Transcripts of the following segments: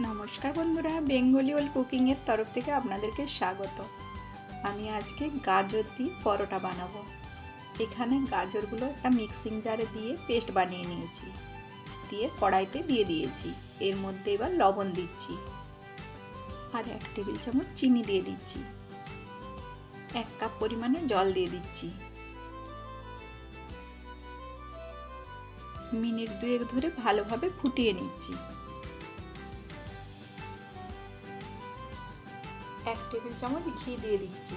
নমস্কার বন্ধুরা, বেঙ্গলি ওল কুকিংয়ের তরফ থেকে আপনাদেরকে স্বাগত। আমি আজকে গাজর দিয়ে পরোটা বানাবো। এখানে গাজরগুলো একটা মিক্সিং জারে দিয়ে পেস্ট বানিয়ে নিয়েছি। দিয়ে কড়াইতে দিয়ে দিয়েছি। এর মধ্যে এবার লবণ দিচ্ছি। আর এক টেবিল চামচ চিনি দিয়ে দিচ্ছি। এক কাপ পরিমাণে জল দিয়ে দিচ্ছি। মিনিট দুয়েক ধরে ভালোভাবে ফুটিয়ে নিচ্ছি। টেবিল চামচ ঘি দিয়ে দিচ্ছি।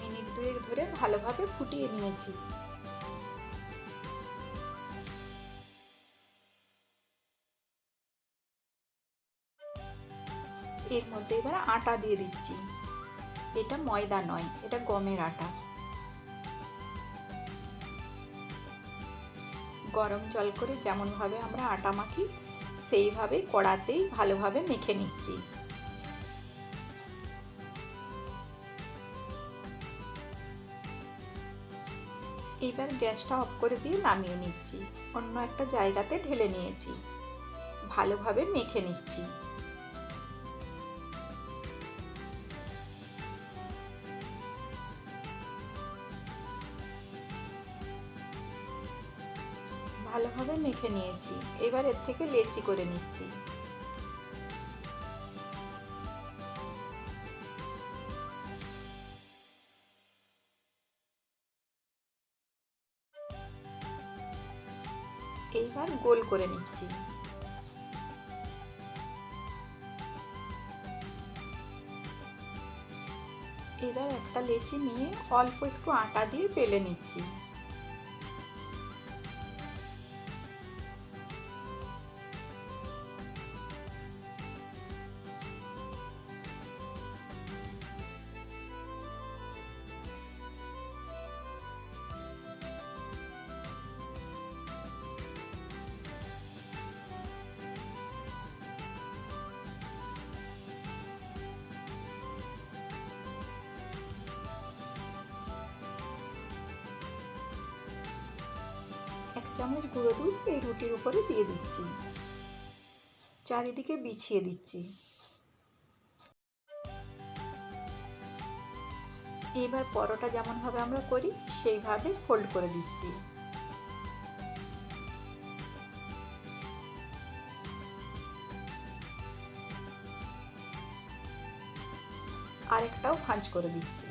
মিনিট দুয়েক ধরে ভালোভাবে ফুটিয়ে নিয়েছি। এর মধ্যে এবার আটা দিয়ে দিচ্ছি। এটা ময়দা নয়, এটা গমের আটা। গরম জল করে যেমনভাবে আমরা আটা মাখি, সেইভাবে কড়াতেই ভালোভাবে মেখে নিচ্ছি। এবার গ্যাসটা অফ করে দিয়ে নামিয়ে নিচ্ছি। অন্য একটা জায়গাতে ঢেলে নিয়েছি। ভালোভাবে মেখে নিচ্ছি। ভালোভাবে মেখে নিয়েছি। এবার এর থেকে লেচি করে নিচ্ছি। এইবার গোল করে নিচ্ছি। এবার একটা লেচি নিয়ে অল্প একটু আটা দিয়ে পেলে নিচ্ছি। চামচ গুঁড়ো দুধ এই রুটির উপরে দিয়ে দিচ্ছি। চারিদিকে বিছিয়ে দিচ্ছি। এবার পরোটা যেমনভাবে আমরা করি, সেইভাবে ফোল্ড করে দিচ্ছি। আরেকটাও ভাঁজ করে দিচ্ছি।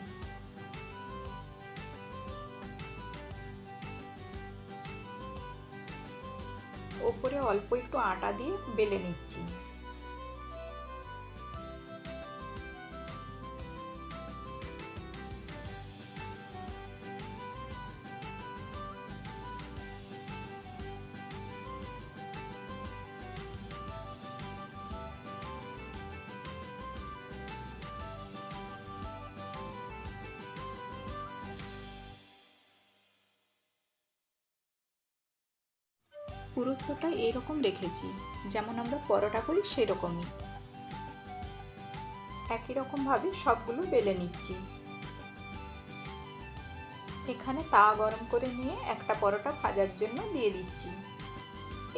ওপরে অল্প একটু আটা দিয়ে বেলে নিচ্ছি। পুরুত্বটা এইরকম রেখেছি, যেমন আমরা পরোটা করি সেরকমই। একই রকমভাবে সবগুলো বেলে নিচ্ছি। এখানে তাওয়া গরম করে নিয়ে একটা পরোটা ভাজার জন্য দিয়ে দিচ্ছি।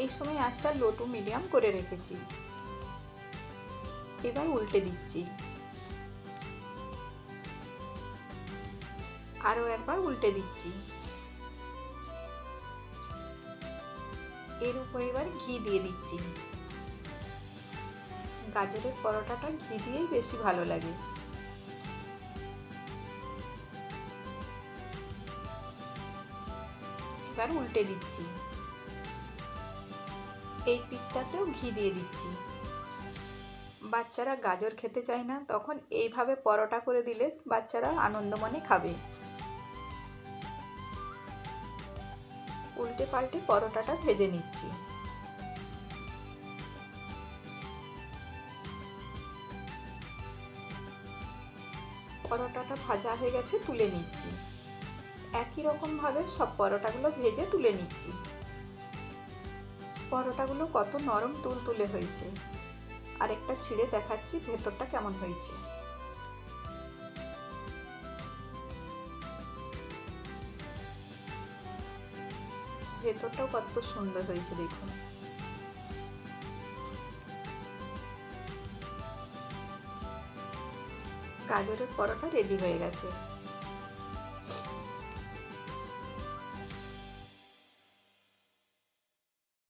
এই সময় আঁচটা লো টু মিডিয়াম করে রেখেছি। এবার উল্টে দিচ্ছি। আরও একবার উল্টে দিচ্ছি। এর উপর এবার ঘি দিয়ে দিচ্ছি। গাজরের পরোটাটা ঘি দিয়েই বেশি ভালো লাগে। এবার উল্টে দিচ্ছি। এই পিঠটাতেও ঘি দিয়ে দিচ্ছি। বাচ্চারা গাজর খেতে চায় না, তখন এইভাবে পরোটা করে দিলে বাচ্চারা আনন্দ মনে খাবে। উল্টে পাল্টে পরোটাটা ভেজে নিচ্ছি। পরোটাটা ভাজা হয়ে গেছে তুলে নিচ্ছি। একই রকমভাবে সব পরোটাগুলো ভেজে তুলে নিচ্ছি। পরোটাগুলো কত নরম তুল তুলে হয়েছে। আরেকটা ছিঁড়ে দেখাচ্ছি ভেতরটা কেমন হয়েছে। ভেতরটাও কত সুন্দর হয়েছে দেখুন। গাজরের পরোটা রেডি হয়ে গেছে।